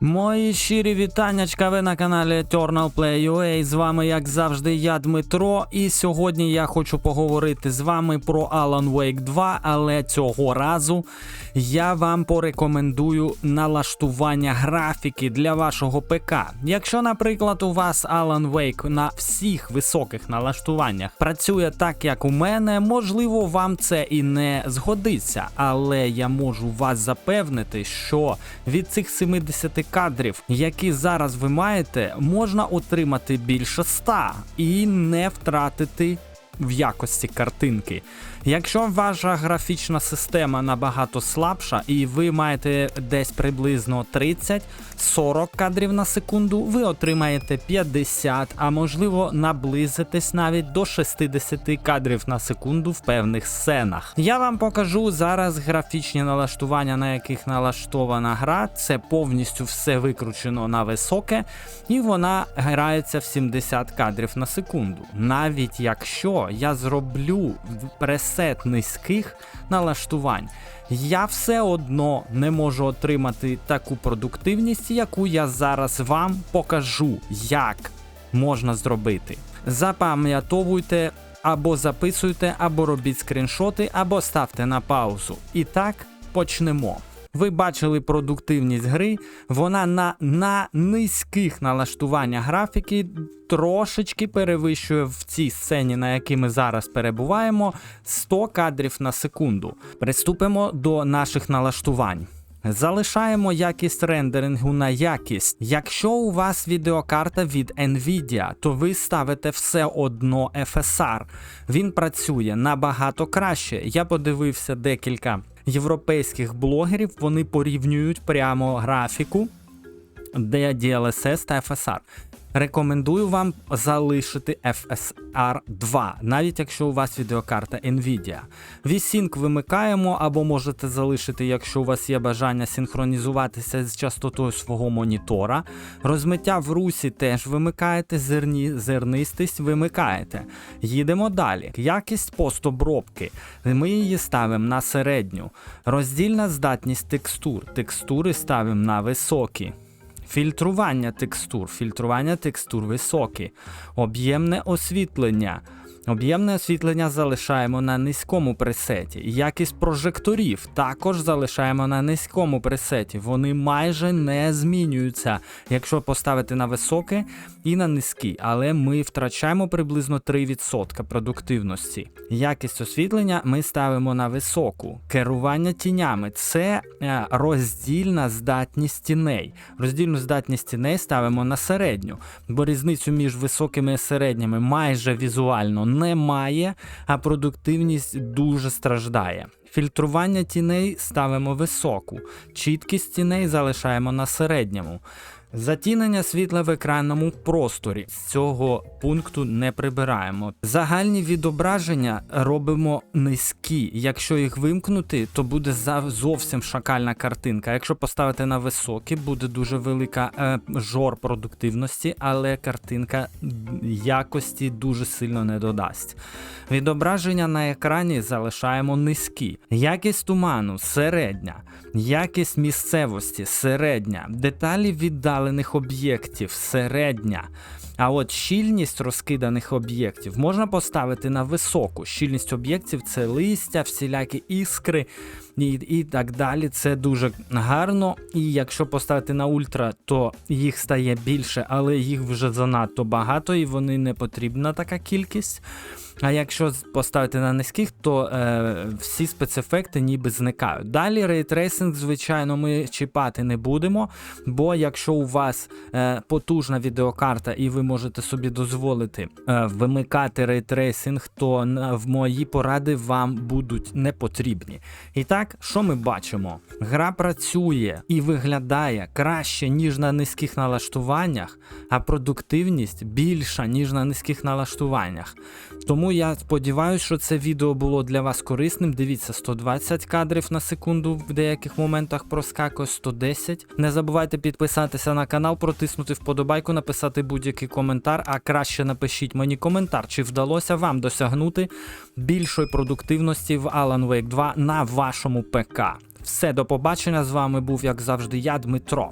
Мої щирі вітаннячка, ви на каналі Eternal Play UA. З вами, як завжди, я Дмитро. І сьогодні я хочу поговорити з вами про Alan Wake 2, але цього разу я вам порекомендую налаштування графіки для вашого ПК. Якщо, наприклад, у вас Alan Wake на всіх високих налаштуваннях працює так, як у мене, можливо, вам це і не згодиться, але я можу вас запевнити, що від цих 70 кадрів, які зараз ви маєте, можна отримати більше 100 і не втратити в якості картинки. Якщо ваша графічна система набагато слабша і ви маєте десь приблизно 30-40 кадрів на секунду, ви отримаєте 50, а можливо наблизитесь навіть до 60 кадрів на секунду в певних сценах. Я вам покажу зараз графічні налаштування, на яких налаштована гра. Це повністю все викручено на високе, і вона грається в 70 кадрів на секунду. Навіть якщо я зроблю пресет низьких налаштувань, я все одно не можу отримати таку продуктивність, яку я зараз вам покажу, як можна зробити. Запам'ятовуйте або записуйте, або робіть скріншоти, або ставте на паузу. І так почнемо. Ви бачили продуктивність гри, вона на, на низьких налаштуваннях графіки трошечки перевищує в цій сцені, на якій ми зараз перебуваємо, 100 кадрів на секунду. Приступимо до наших налаштувань. Залишаємо якість рендерингу на якість. Якщо у вас відеокарта від Nvidia, то ви ставите все одно FSR. Він працює набагато краще. Я подивився декілька європейських блогерів, вони порівнюють прямо графіку де DLSS та FSR. Рекомендую вам залишити FSR 2, навіть якщо у вас відеокарта Nvidia. VSync вимикаємо, або можете залишити, якщо у вас є бажання синхронізуватися з частотою свого монітора. Розмиття в русі теж вимикаєте, зерні, зернистість вимикаєте. Їдемо далі. Якість постобробки. Ми її ставимо на середню. Роздільна здатність текстур. Текстури ставимо на високі. Фільтрування текстур, фільтрування текстур високі, об'ємне освітлення. Об'ємне освітлення залишаємо на низькому пресеті. Якість прожекторів також залишаємо на низькому пресеті. Вони майже не змінюються, якщо поставити на високе і на низький, але ми втрачаємо приблизно 3% продуктивності. Якість освітлення ми ставимо на високу. Керування тінями це е, роздільна здатність тіней. Роздільну здатність тіней ставимо на середню, бо різницю між високими і середніми майже візуально немає, а продуктивність дуже страждає. Фільтрування тіней ставимо високу, чіткість тіней залишаємо на середньому. Затінення світла в екранному просторі з цього пункту не прибираємо. Загальні відображення робимо низькі. Якщо їх вимкнути, то буде зовсім шакальна картинка. Якщо поставити на високі, буде дуже велика е, жор продуктивності, але картинка якості дуже сильно не додасть. Відображення на екрані залишаємо низькі. Якість туману середня. Якість місцевості середня. Деталі віддалених об'єктів середня. А от щільність розкиданих об'єктів можна поставити на високу. Щільність об'єктів це листя, всілякі іскри і, і так далі. Це дуже гарно. І якщо поставити на ультра, то їх стає більше, але їх вже занадто багато і вони не потрібна така кількість. А якщо поставити на низьких, то е, всі спецефекти ніби зникають. Далі рейтрейсинг, звичайно, ми чіпати не будемо, бо якщо у вас е, потужна відеокарта і ви можете собі дозволити е, вимикати рейтрейсинг, то в мої поради вам будуть не потрібні. І так, що ми бачимо? Гра працює і виглядає краще, ніж на низьких налаштуваннях, а продуктивність більша, ніж на низьких налаштуваннях. Тому я сподіваюся, що це відео було для вас корисним. Дивіться, 120 кадрів на секунду в деяких моментах проскакує 110. Не забувайте підписатися на канал, протиснути вподобайку, написати будь-який коментар. А краще напишіть мені коментар, чи вдалося вам досягнути більшої продуктивності в Alan Wake 2 на вашому ПК. Все, до побачення. З вами був, як завжди, я, Дмитро.